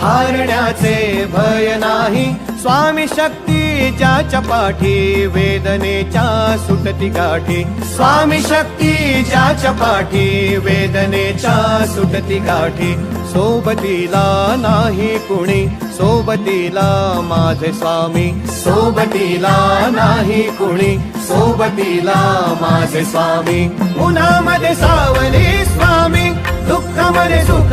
हारण्याचे भय नाही. स्वामी शक्ती ज्याच्या पाठी वेदनेच्या सुटती गाठी. स्वामी शक्ती ज्याच्या पाठी वेदनेच्या सुटती गाठी. सोबतीला नाही कुणी सोबतीला माझे स्वामी. सोबतीला नाही कुणी सोबतीला माझे स्वामी. उन्हामध्ये सावली स्वामी दुःखामध्ये सुख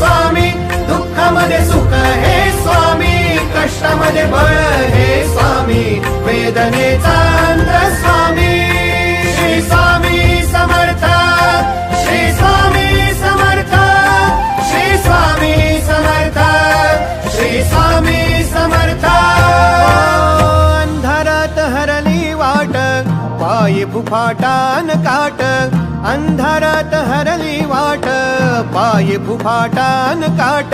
वेदनेचा स्वामी. श्री स्वामी समर्थ. श्री स्वामी समर्थ. श्री स्वामी समर्थ. श्री स्वामी समर्थ. अंधारात हरली वाट पायी फुफाटान काट. अंधारात हरली वाट पायी फुफाटान काट.